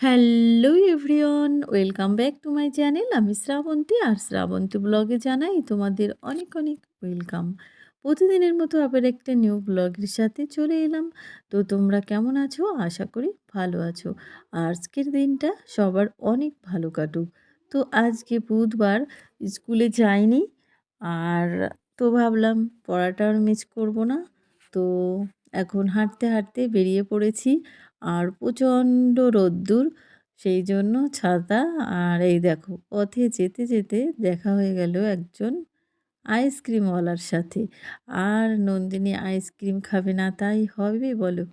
Hello everyone, welcome back to my channel. আমি শ্রাবন্তী আর শ্রাবন্তী ব্লগে জানাই তোমাদের অনেক অনেক ওয়েলকাম। প্রতিদিনের মতো আবার একটা নিউ ব্লগের সাথে চলে এলাম। তো তোমরা কেমন আছো? আশা করি ভালো আছো। আজকের দিনটা সবার অনেক ভালো কাটুক। তো আজকে বুধবার স্কুলে যাইনি আর তো ভাবলাম পড়াটা আর মিস করব না। তো এখন হাঁটতে হাঁটতে বেরিয়ে পড়েছি। আর প্রচণ্ড রোদ্দুর, সেই জন্য ছাতা আর এই দেখো, পথে যেতে যেতে দেখা হয়ে গেল একজন আইসক্রিমওয়ালার সাথে। আর নন্দিনী আইসক্রিম খাবে না, তাই হবে বলো?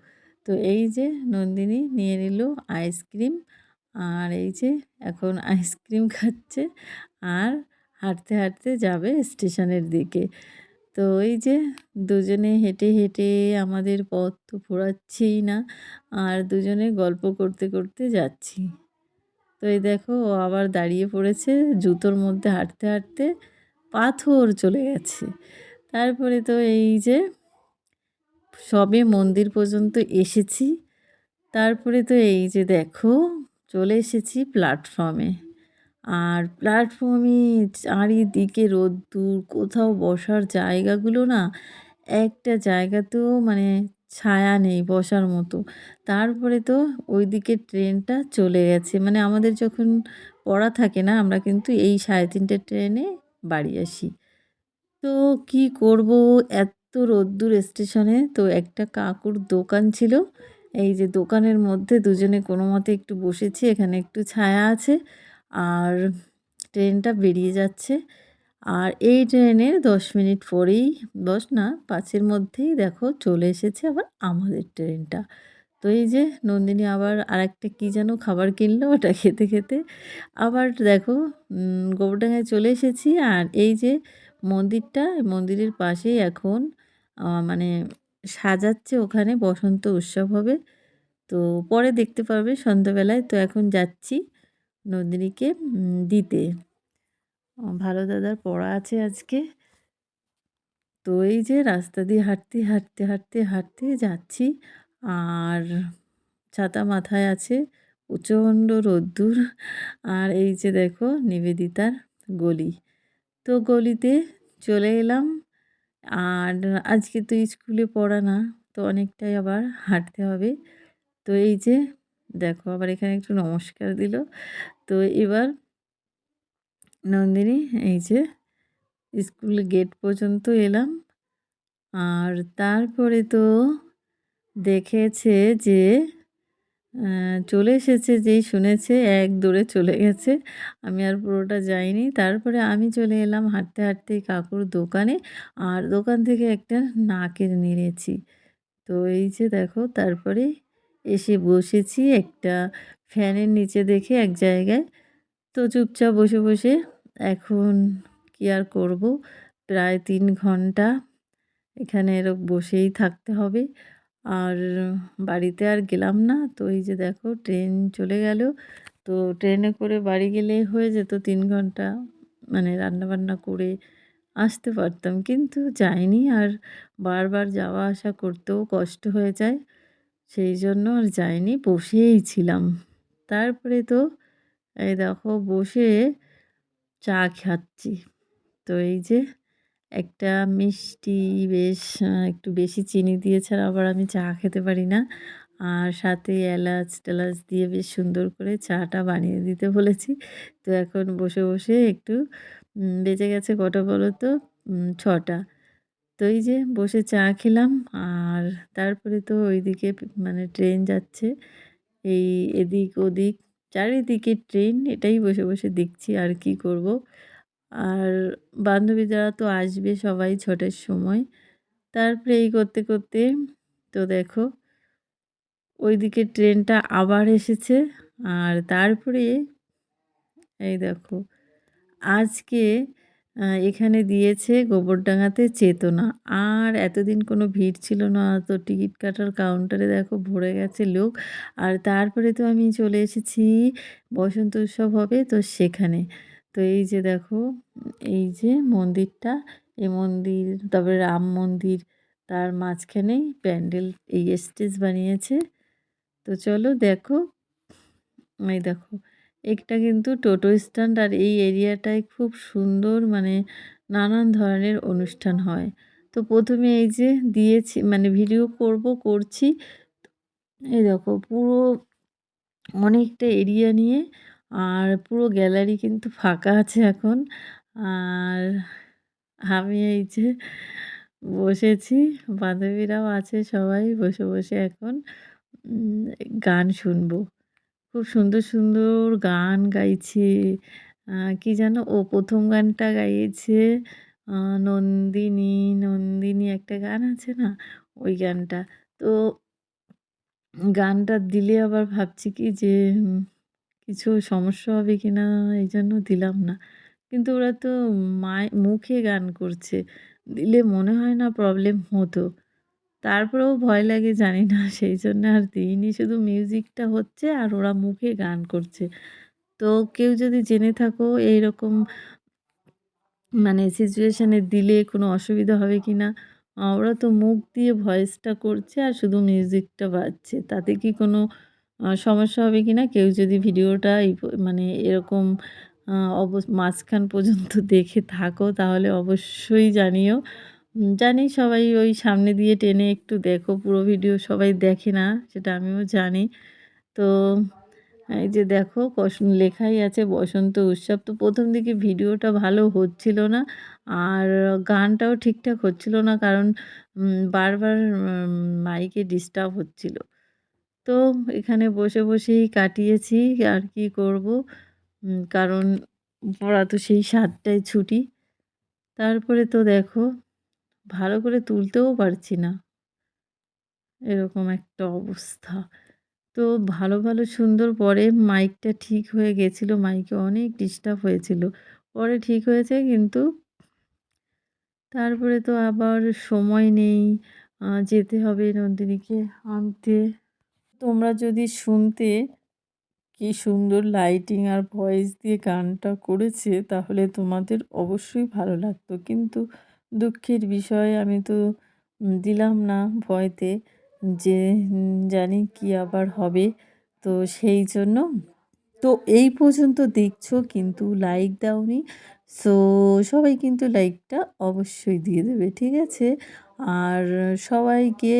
তো এই যে নন্দিনী নিয়ে নিল আইসক্রিম আর এই যে এখন আইসক্রিম খাচ্ছে আর হাঁটতে হাঁটতে যাবে স্টেশনের দিকে। তো এই যে দুজনে হেঁটে হেঁটে আমাদের পথ তো ফুরাচ্ছেই না, আর দুজনে গল্প করতে করতে যাচ্ছি। তো এই দেখো ও আবার দাঁড়িয়ে পড়েছে, জুতোর মধ্যে হাঁটতে হাঁটতে পাথর চলে গেছে। তারপরে তো এই যে সবে মন্দির পর্যন্ত এসেছি। তারপরে তো এই যে দেখো চলে এসেছি প্ল্যাটফর্মে আর প্ল্যাটফর্মে চারিদিকে রোদ্দুর, কোথাও বসার জায়গাগুলো না, একটা জায়গাতেও মানে ছায়া নেই বসার মতো। তারপরে তো ওই ওইদিকে ট্রেনটা চলে গেছে। মানে আমাদের যখন পড়া থাকে না, আমরা কিন্তু এই সাড়ে তিনটে ট্রেনে বাড়ি আসি। তো কি করব? এত রোদ্দুর স্টেশনে তো একটা কাকুর দোকান ছিল। এই যে দোকানের মধ্যে দুজনে কোনো মতে একটু বসেছি, এখানে একটু ছায়া আছে। আর ট্রেনটা বেরিয়ে যাচ্ছে। আর এই ট্রেনের দশ মিনিট পরেই, দশ না, পাঁচের মধ্যেই দেখো চলে এসেছে আবার আমাদের ট্রেনটা। তো এই যে নন্দিনী আবার আর একটা কী যেন খাবার কিনলো ওটা খেতে খেতে। আবার দেখো গোবরডাঙ্গায় চলে এসেছি আর এই যে মন্দিরটা, মন্দিরের পাশেই এখন মানে সাজাচ্ছে ওখানে বসন্ত উৎসব হবে। তো পরে দেখতে পারবে সন্ধ্যাবেলায়। তো এখন যাচ্ছি। নন্দিনীকে দিতে। ভালো দাদার পড়া আছে আজকে। তো এই যে রাস্তা দিয়ে হাঁটতে হাঁটতে হাঁটতে হাঁটতে যাচ্ছি আর ছাতা মাথায় আছে প্রচণ্ড রোদ্দুর। আর এই যে দেখো নিবেদিতার গলি। তো গলিতে চলে এলাম আর আজকে তো স্কুলে পড়া না, তো অনেকটাই আবার হাঁটতে হবে। তো এই যে দেখো আবার এখানে একটু নমস্কার দিল। তো এবার নন্দিনী, এই যে স্কুল গেট পর্যন্ত এলাম। আর তারপরে তো দেখেছে যে চলে এসেছে, যেই শুনেছে, এক দূরে চলে গেছে। আমি আর পুরোটা যাইনি। তারপরে আমি চলে এলাম হাঁটতে হাঁটতে কাকুর দোকানে। আর দোকান থেকে একটা নাকের নিয়েছি তো এই যে দেখো, তারপরে এসে বসেছি একটা ফ্যানের নিচে দেখে এক জায়গায় তো চুপচাপ বসে বসে এখন কি আর করব? প্রায় তিন ঘণ্টা এখানে এরকম বসেই থাকতে হবে। আর বাড়িতে আর গেলাম না। তো এই যে দেখো ট্রেন চলে গেল। তো ট্রেনে করে বাড়ি গেলে হয়ে যেত তিন ঘণ্টা মানে রান্নাবান্না করে আসতে পারতাম। কিন্তু যাইনি আর বারবার যাওয়া আসা করতেও কষ্ট হয়ে যায়। সেই জন্য আর যাইনি, বসেই ছিলাম। তারপরে তো এই দেখো বসে চা খাচ্ছি। তো এই যে একটা মিষ্টি বেশ একটু বেশি চিনি দিয়ে ছাড়া আবার আমি চা খেতে পারি না। আর সাথে এলাচ টেলাচ দিয়ে বেশ সুন্দর করে চাটা বানিয়ে দিতে বলেছি। তো এখন বসে বসে একটু বেজে গেছে কটা বলো তো? ছটা। তো এই যে বসে চা খেলাম আর তারপরে তো ওইদিকে মানে ট্রেন যাচ্ছে। এই এদিক ওদিক, চারিদিকে ট্রেন এটাই বসে বসে দেখছি আর কি করব। আর বান্ধবী যারা তো আসবে সবাই ছটার সময়। তারপরে এই করতে করতে তো দেখো, ওইদিকে ট্রেনটা আবার এসেছে। আর তারপরে এই দেখো, আজকে এখানে দিয়েছে গোবরডাঙ্গাতে চেতনা। আর এতদিন কোনো ভিড় ছিল না, তো টিকিট কাটার কাউন্টারে দেখো ভরে গেছে লোক। আর তারপরে তো আমি চলে এসেছি বসন্ত উৎসব হবে, তো সেখানে। তো এই যে দেখো, এই যে মন্দিরটা এই মন্দির, তবে রাম মন্দির, তার মাঝখানেই প্যান্ডেল, এই স্টেজ বানিয়েছে। তো চলো দেখো, এই দেখো একটা কিন্তু টোটো স্ট্যান্ড আর এই এরিয়াটায় খুব সুন্দর মানে নানান ধরনের অনুষ্ঠান হয়। তো প্রথমে এই যে দিয়েছি মানে ভিডিও করব, করছি। এই দেখো, পুরো অনেকটা এরিয়া নিয়ে আর পুরো গ্যালারি কিন্তু ফাঁকা আছে এখন। আর আমি এই যে বসেছি, বান্ধবীরাও আছে সবাই বসে বসে এখন গান শুনব। খুব সুন্দর সুন্দর গান গাইছে। কি যেন ও প্রথম গানটা গাইছে নন্দিনী নন্দিনী একটা গান আছে না? ওই গানটা। তো গানটা দিলে আবার ভাবছি কি যে কিছু সমস্যা হবে কি না এই জন্য দিলাম না। কিন্তু ওরা তো মায়, মুখে গান করছে। দিলে মনে হয় না প্রবলেম হতো। তারপরেও ভয় লাগে জানি না, সেই জন্য আর দিইনি। শুধু মিউজিকটা হচ্ছে আর ওরা মুখে গান করছে। তো কেউ যদি জেনে থাকো এইরকম মানে সিচুয়েশানে দিলে কোনো অসুবিধা হবে কি না, ওরা তো মুখ দিয়ে ভয়েসটা করছে আর শুধু মিউজিকটা বাজছে। তাতে কি কোনো সমস্যা হবে কি না? কেউ যদি ভিডিওটা মানে এরকম অব মাঝখান পর্যন্ত দেখে থাকো তাহলে অবশ্যই জানিও। জানি সবাই ওই সামনে দিয়ে টেনে একটু দেখো, পুরো ভিডিও সবাই দেখে না, সেটা আমিও জানি। তো এই যে দেখো লেখাই আছে, বসন্ত উৎসব। তো প্রথম দিকে ভিডিওটা ভালো হচ্ছিল না, আর গানটাও ঠিকঠাক হচ্ছিল না, কারণ বারবার মাইকে ডিস্টার্ব হচ্ছিল। তো এখানে বসে বসেই কাটিয়েছি, আর কি করব? কারণ পড়া তো সেই সাতটায় ছুটি। তারপরে তো দেখো ভালো করে তুলতেও পারছি না। এরকম একটা অবস্থা। তো ভালো ভালো, সুন্দর পরে মাইকটা ঠিক হয়ে গেছিল। মাইকে অনেক ডিস্টার্ব হয়েছিল। পরে ঠিক হয়েছে কিন্তু তারপরে তো আবার সময় নেই। যেতে হবে নন্দিনীকে আনতে। তোমরা যদি শুনতে কি সুন্দর লাইটিং আর ভয়েস দিয়ে গানটা করেছে, তাহলে তোমাদের অবশ্যই ভালো লাগতো। কিন্তু দুঃখের বিষয় আমি তো দিলাম না ভয়তে যে জানি কি আবার হবে। তো সেই জন্য তো এই পর্যন্ত দেখছ কিন্তু লাইক দাওনি। সো সবাই কিন্তু লাইকটা অবশ্যই দিয়ে দেবে, ঠিক আছে? আর সবাইকে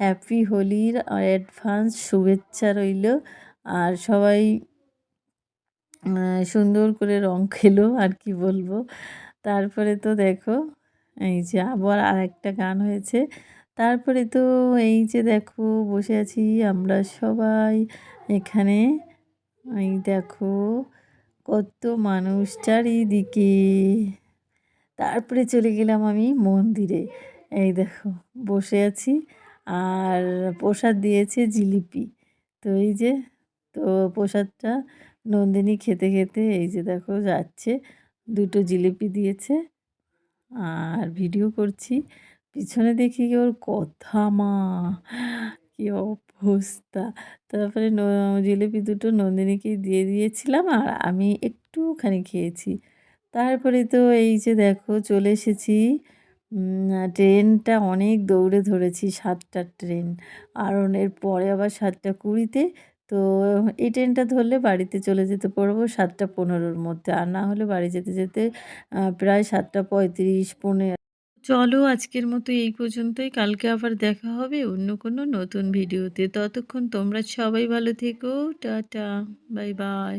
হ্যাপি হোলির অ্যাডভান্স শুভেচ্ছা রইল। আর সবাই সুন্দর করে রং খেলো, আর কি বলব? তারপরে তো দেখো এই যে আবার আর একটা গান হয়েছে। তারপরে তো এই যে দেখো বসে আছি আমরা সবাই এখানে। এই দেখো কত মানুষ চারিদিকে। তারপরে চলে গেলাম আমি মন্দিরে। এই দেখো বসে আছি আর প্রসাদ দিয়েছে জিলিপি। তো এই যে তো প্রসাদটা নন্দিনী খেতে খেতে এই যে দেখো যাচ্ছে। দুটো জিলিপি দিয়েছে। আর ভিডিও করছি। পিছনে দেখি কি ওর কথা, মা। কি অবস্থা। তারপরে জিলিপি দুটো নন্দিনীকে দিয়ে দিয়েছিলাম আর আমি একটুখানি খেয়েছি। তারপরে তো এই যে দেখো চলে এসেছি। ট্রেনটা অনেক দৌড়ে ধরেছি, সাতটার ট্রেন। আর এর পরে আবার সাতটা কুড়িতে তো এই ট্রেনটা ধরলে বাড়িতে চলে যেতে পারব সাতটা পনেরোর মধ্যে। আর না হলে বাড়ি যেতে যেতে প্রায় সাতটা পঁয়ত্রিশ, পনেরো। চলো আজকের মতো এই পর্যন্তই। কালকে আবার দেখা হবে অন্য কোনো নতুন ভিডিওতে। ততক্ষণ তোমরা সবাই ভালো থেকো। Tata, bye bye.